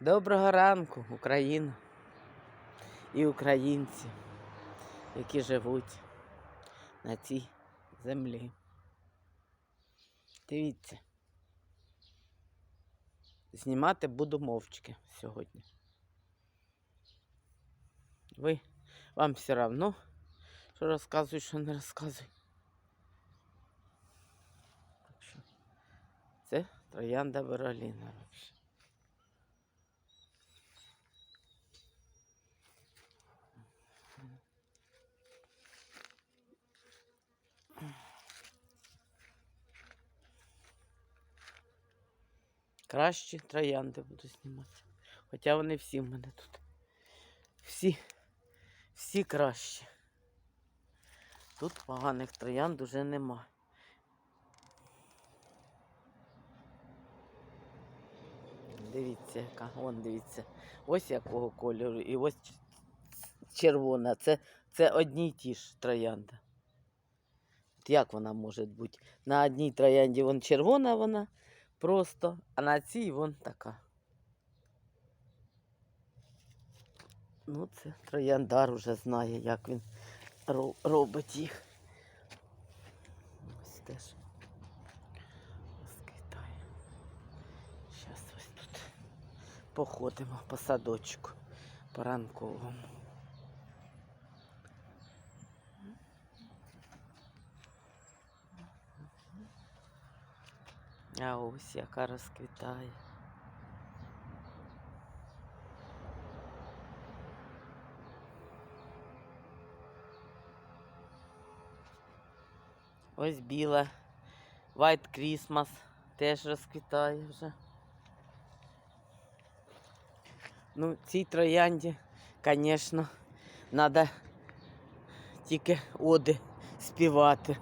Доброго ранку, Україна і українці, які живуть на цій землі. Дивіться, знімати буду мовчки сьогодні. Ви вам все одно, що розказую, що не розказую. Це троянда Бероліна. Кращі троянди буду знімати. Хоча вони всі в мене тут. Всі, всі кращі. Тут поганих троянд уже нема. Дивіться, яка. Вон дивіться. Ось якого кольору і ось червона. Це, це одні й ті ж троянда. От Як вона може бути? На одній троянді вон червона вона просто, а на цій вон така. Ну, це трояндар уже знає, як він робить їх. Ось теж. Розквітає. Зараз ось тут походимо по садочку по ранковому. А ось яка розквітає. Ось біла White Christmas теж розквітає вже. Ну, цій троянді, звісно, треба тільки оди співати.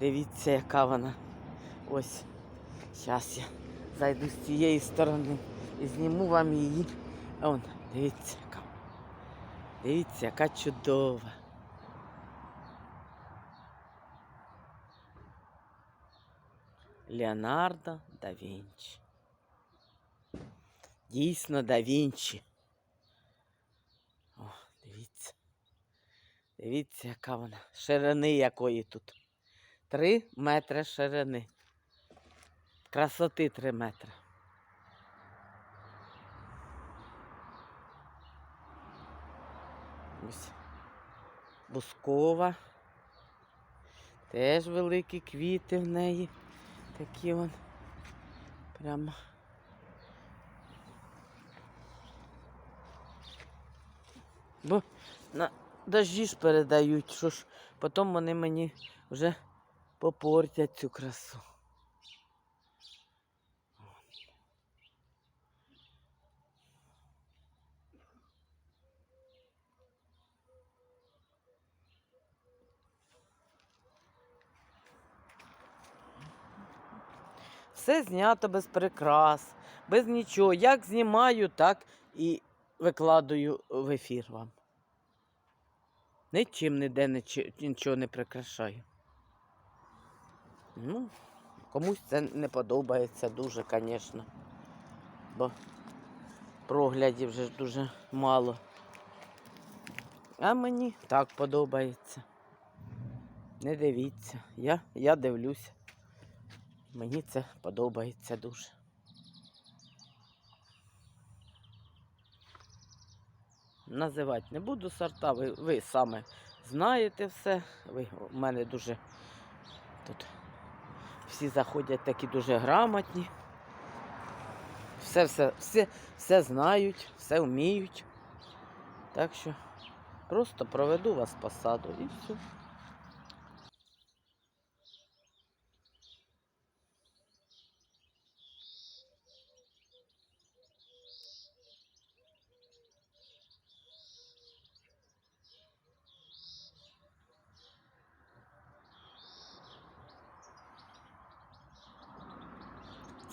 Дивіться, яка вона. Ось. Зараз я зайду з цієї сторони і зніму вам її. А Вон, дивіться, яка. Дивіться, яка чудова. Леонардо да Вінчі. Дійсно да Вінчі. О, дивіться. Дивіться, яка вона. Ширини якої тут. Три метри ширини. Красоти три метри. Ось. Бускова. Теж великі квіти в неї. Такі вон. Прямо. Бо на дожді ж передають, що ж потім вони мені вже попортять цю красу. Все знято без прикрас, без нічого. Як знімаю, так і викладаю в ефір вам. Нічим ніде нічого не прикрашаю. Ну, комусь це не подобається дуже, звісно. Бо проглядів вже дуже мало. А мені так подобається. Не дивіться. Я, я дивлюся. Мені це подобається дуже. Називати не буду сорта, ви, ви саме знаєте все. Ви у мене дуже тут всі заходять такі дуже грамотні. Все, все, все, все знають, все вміють. Так що просто проведу вас по саду і все.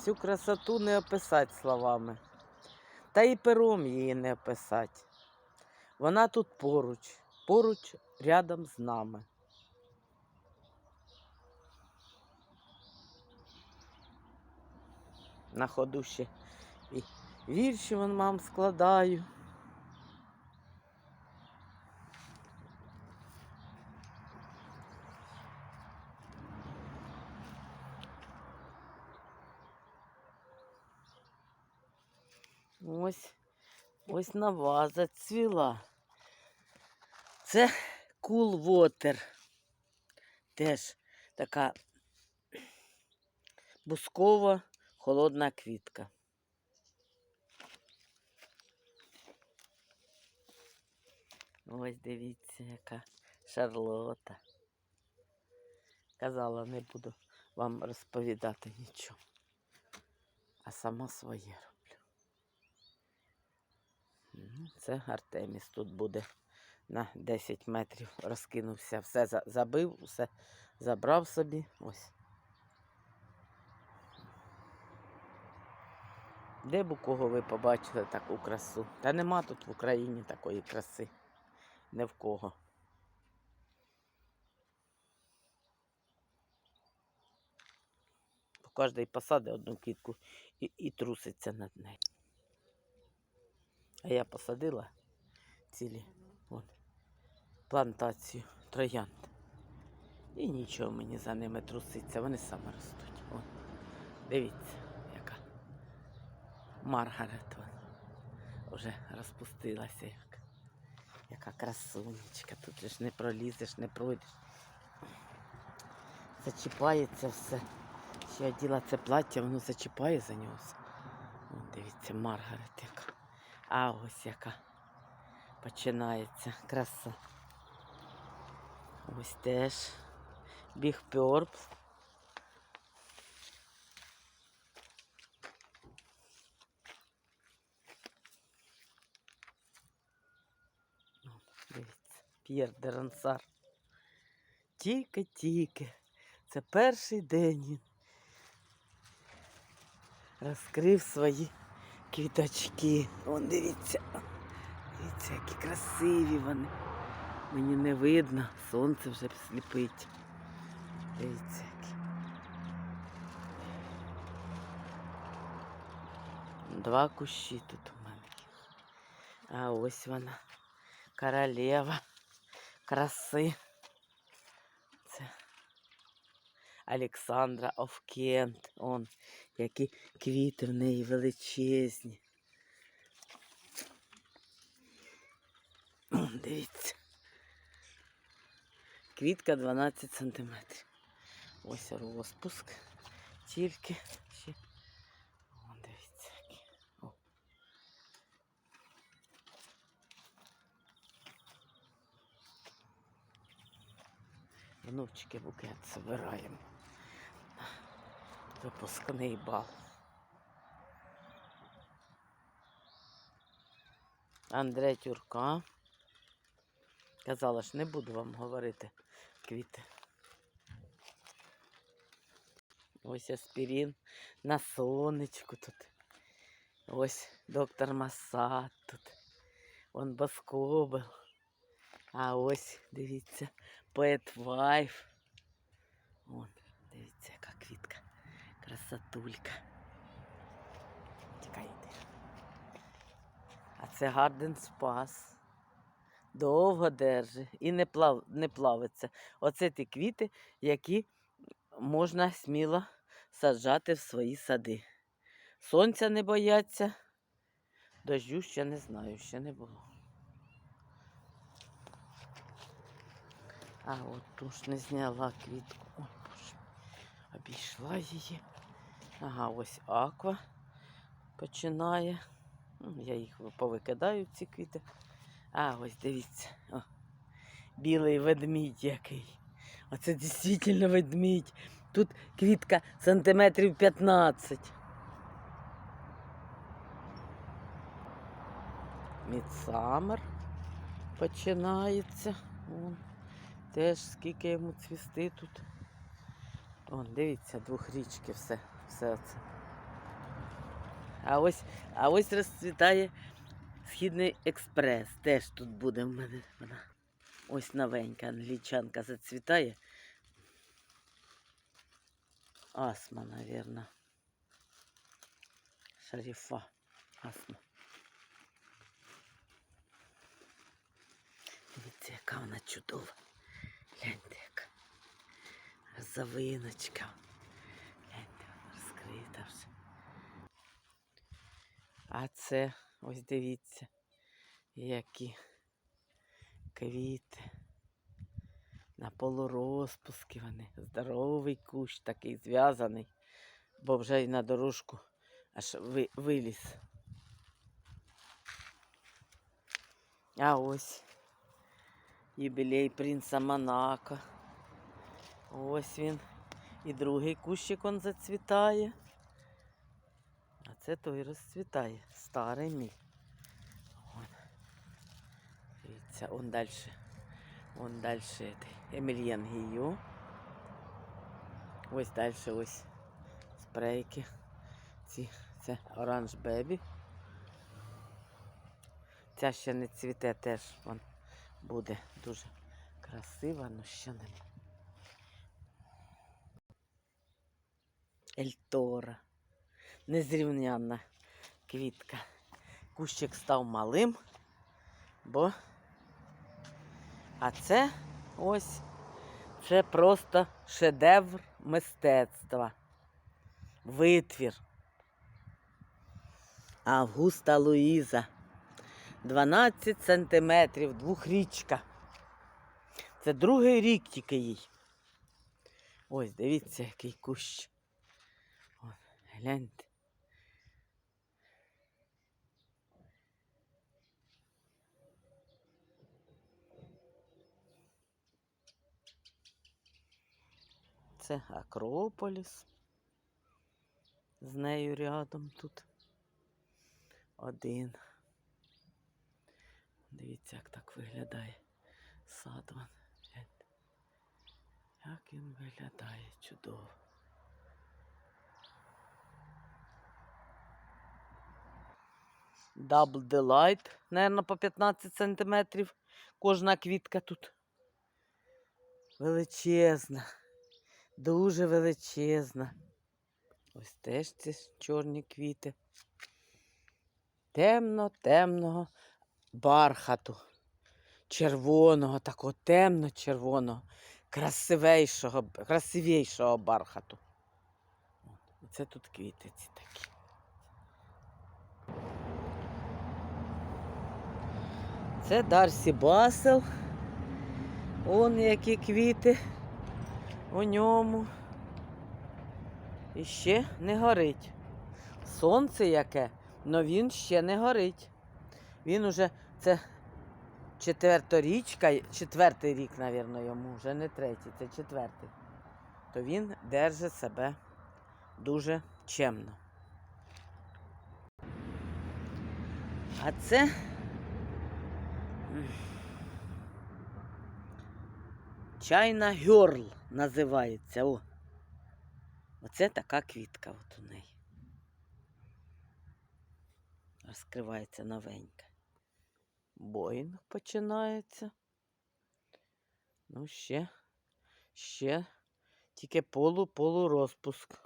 Цю красоту не описати словами. Та і пером її не описати. Вона тут поруч, поруч рядом з нами. На ходу ще і Вірші вон мам складаю. Ось, ось нова зацвіла. Це Cool Water. Теж така бускова холодна квітка. Ось дивіться, яка шарлота. Казала, не буду вам розповідати нічого. А сама своє Це Артеміс тут буде на 10 метрів розкинувся. Все забив, все забрав собі. Ось. Де б у кого ви побачили таку красу? Та нема тут в Україні такої краси. Не в кого. Бо Кожний посаде одну квітку і, і труситься над нею. А я посадила цілі вон, плантацію троянд. І нічого мені за ними труситься, вони саме ростуть. Вон. Дивіться, яка Маргарет вже розпустилася. Як. Яка красунечка. Тут ж не пролізеш, не пройдеш. Зачіпається все. Ще я оділа це плаття, воно зачіпає за нього. Вон, дивіться, Маргарет. А ось яка починається краса. Ось теж біг пьорб. Дивіться, П'єр де Рансар. Тільки-тільки. Це перший день він розкрив свої квіточки. Вон дивіться. Дивіться, які красиві вони. Мені не видно, сонце вже сліпить. Дивіться. Два кущі тут у мене. А ось вона. Королева краси. Це Олександра Овкент. Он, які квіти в неї величезні. Он, дивіться. Квітка 12 сантиметрів. Ось розпуск. Тільки ще. Вон, дивіться. О. Внучки букет збираємо. Випускний бал. Андрей Тюрка. Казала ж, не буду вам говорити квіти. Ось аспірин на сонечку тут. Ось доктор Масад тут. Вон Баскобел. А ось, дивіться, поет Вайф. Вон. Красотулька. Йди. А це Гарден Спас. Довго держи і не, плав, не плавиться. Оце ті квіти, які можна сміло саджати в свої сади. Сонця не бояться, дождю ще не знаю, ще не було. А от ту ж не зняла квітку. Ой, боже, обійшла її. Ага, ось аква починає. Ну, Я їх повикидаю, ці квіти. А, ось дивіться. О, білий ведмідь який. Оце дійсно ведмідь. Тут квітка сантиметрів 15. Мідсамер починається. Вон. Теж скільки йому цвісти тут. Вон, дивіться, двохрічки все, все. А ось, а ось розцвітає Східний експрес. Теж тут буде в мене вона. Ось новенька англічанка зацвітає. Асма, навірно. Шарифа. Гасно. Дивіться, яка вона чудова. Гляньте, яка. Розовиночка. Гляньте, вона розкрита вже. Це, ось дивіться, які квіти. На полурозпуски вони. Здоровий кущ такий зв'язаний, бо вже й на дорожку аж ви, виліз. А ось юбілей принца Монако. Ось він. І другий кущик он зацвітає. Це той розцвітає. Старий мій. Вон. Дивіться, он далі. Он далі Емельян Гію. Ось далі ось спрейки. Ці, це оранж бебі. Ця ще не цвіте теж вон буде дуже красива, але ще не. Ельтора. Незрівнянна квітка. Кущик став малим, бо а це ось це просто шедевр мистецтва. Витвір. Августа Луїза. 12 сантиметрів, двохрічка. Це другий рік тільки їй. Ось, дивіться, який кущ. Гляньте. Це Акрополіс. З нею рядом тут. Один. Дивіться, як так виглядає сад. вон. Гляньте. Як він виглядає чудово. Double Delight, наверное, по 15 сантиметрів. Кожна квітка тут. Величезна. Дуже величезна. Ось теж ці чорні квіти. Темно, темного бархату. Червоного, такого темно-червоного, красивейшого, красивішого бархату. От, Оце тут квіти ці такі. Це Дарсі Басел. Он які квіти у ньому. І ще не горить. Сонце яке, але він ще не горить. Він уже це четверторічка, четвертий рік, мабуть, йому, вже не третій, це четвертий. То він держить себе дуже чемно. А це чайна гьорл називається. О. Оце така квітка от у неї. Розкривається новенька. Боїнг починається. Ну, ще, ще тільки полу-полу розпуск.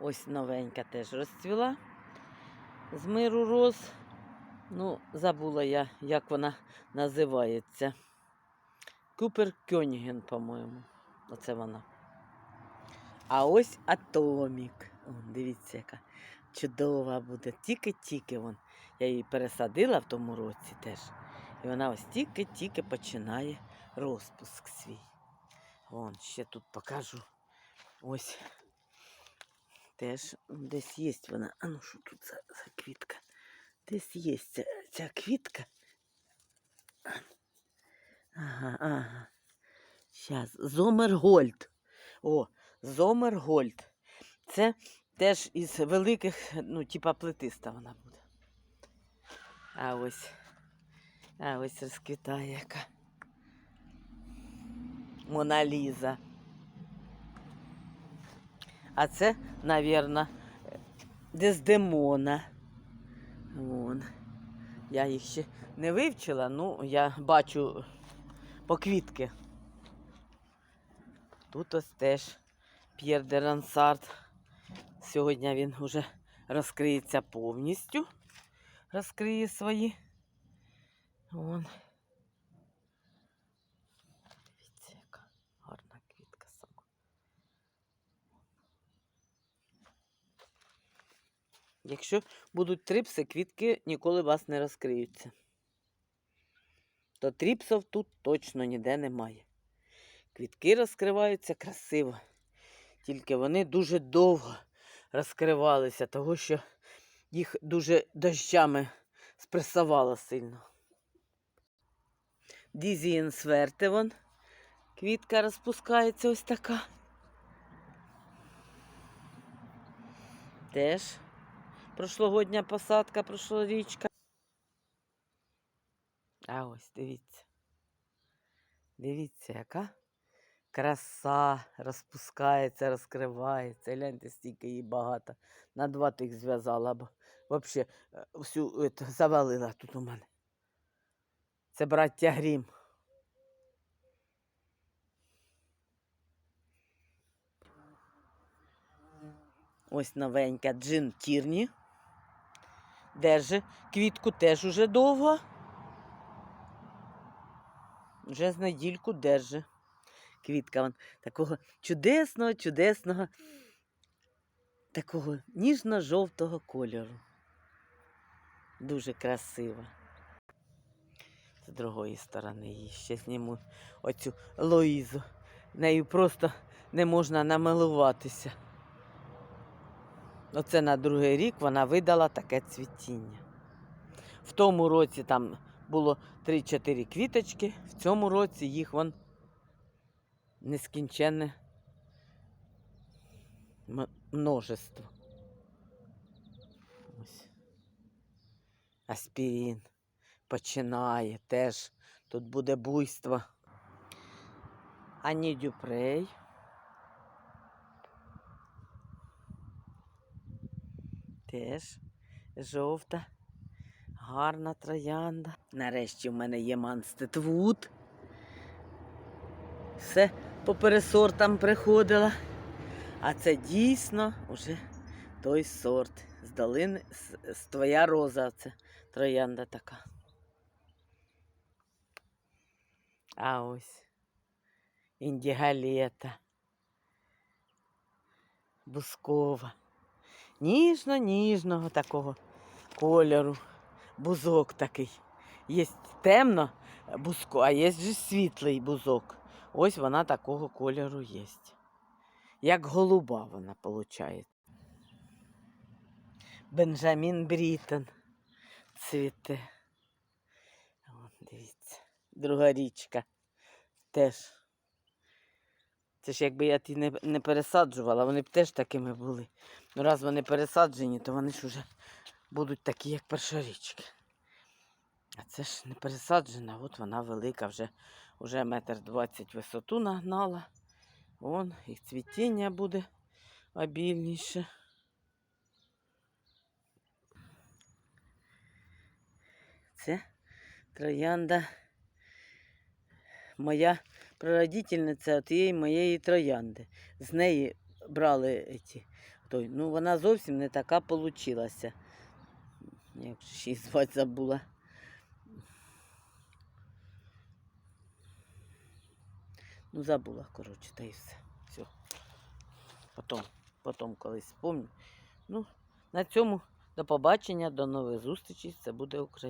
Ось новенька теж розцвіла з миру роз. Ну, забула я, як вона називається. Купер Кьоніген, по-моєму. Оце вона. А ось атомік. О, дивіться, яка чудова буде. Тільки-тільки вон. Я її пересадила в тому році теж. І вона ось тільки-тільки починає розпуск свій. Вон, ще тут покажу. Ось теж десь є вона. А ну що тут за, за квітка? Десь є ця, ця квітка. Ага, ага. Зараз. Зомергольд. О, Зомергольд. Це теж із великих, ну, типа плетиста вона буде. А ось. А ось розквітає яка. Моналіза. А це, навірно, Дездемона. Вон. Я їх ще не вивчила, ну я бачу по квітки. Тут ось теж П'єр де Рансард. Сьогодні він вже розкриється повністю. Розкриє свої. Вон. Дивіться, яка гарна квітка сама. Якщо будуть трипси, квітки ніколи вас не розкриються. То тріпсів тут точно ніде немає. Квітки розкриваються красиво. Тільки вони дуже довго розкривалися, того що їх дуже дощами спресувало сильно. Дізієн свертевон. Квітка розпускається ось така. Теж прошлогодня посадка, прошлорічка. А ось дивіться. Дивіться, яка краса розпускається, розкривається. Гляньте, стільки її багато. На два тих зв'язала, бо взагалі всю ето, завалила тут у мене. Це браття Грім. Ось новенька Джин Тірні. Держи квітку теж уже довго. Вже з недільку держи. Квітка вон такого чудесного, чудесного, такого ніжно-жовтого кольору. Дуже красива. З другої сторони її ще зніму оцю Лоїзу. Нею просто не можна намилуватися. Оце на другий рік вона видала таке цвітіння. В тому році там було 3-4 квіточки, в цьому році їх вон нескінченне множество. Ось. Аспірін починає теж. Тут буде буйство. Ані Дюпрей. Теж жовта, гарна троянда. Нарешті в мене є Манстетвуд. Все по пересортам приходила. А це дійсно вже той сорт. З долини, з твоя роза. Це троянда така. А ось індігалета. Бускова. Ніжно-ніжного такого кольору. Бузок такий. Є темно бузко, а є же світлий бузок. Ось вона такого кольору є. Як голуба вона виходить. Бенджамін Брітон цвіте. От, дивіться. Друга річка. Теж. Це ж якби я ті не, не пересаджувала, вони б теж такими були. Ну раз вони пересаджені, то вони ж вже будуть такі, як першорічки. А це ж не пересаджена, от вона велика, вже, вже метр двадцять висоту нагнала. Вон, і цвітіння буде обільніше. Це троянда. Моя прародительниця тієї моєї троянди. З неї брали ці. Той. Ну, вона зовсім не така получилася. Як же ж її звати забула. Ну, забула, коротше, та і все. Все. Потім, потім колись спомню. Ну, на цьому до побачення, до нових зустрічей. Це буде Україна.